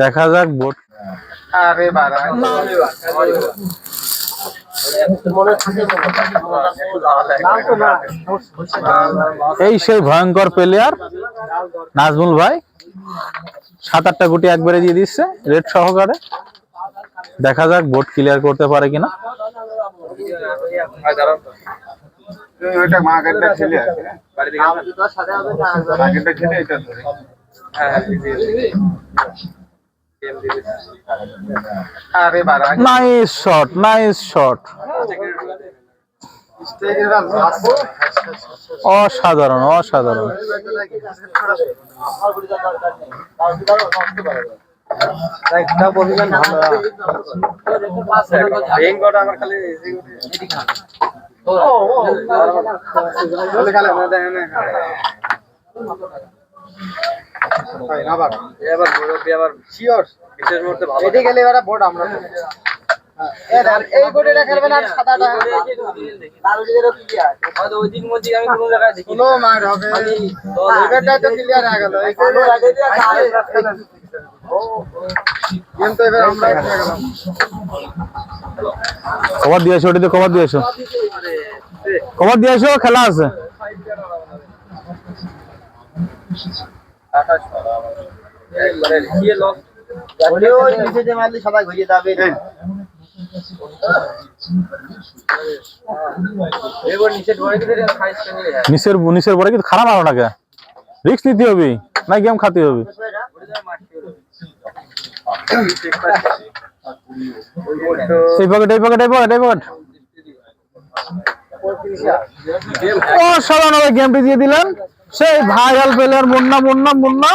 দেখা যাক বোট। আরে এই সেই ভয়ঙ্কর প্লেয়ার নাজমুল ভাই সাত আটটা গুটি একবারে দিয়ে দিচ্ছে রেড সহকারে। দেখা যাক বোট ক্লিয়ার করতে পারে কিনা। ওইটা মার্কেটটা ছেলে আছে মার্কেটটা ছেলে এটা ধরে। আরে বাড়া নাইস শট নাইস শট অসাধারণ অসাধারণ। এবার মুরব্বী আবার শিওর বিশেষ মুহূর্তে ভালো এদিকে গেলে এবার বোর্ড আমরা এই বোর্ডে খেলবেন আর সাদাটা কোনো মার হবে এবারটা তো ক্লিয়ার হয়ে গেল কভার দিয়ে এসো, ওটিতে কভার দিয়ে এসো। কভার দিয়ে এসো, খেলা আছে। নিচের পরে কিন্তু খারাপ আরও নাকি রিক্স নিতে হবে, না গেম খাতে হবে। এই পকেট এই পকেট গেমটি দিয়ে দিলেন। সেই ভাইরাল প্লেয়ার মুন্না মুন্না মুন্না।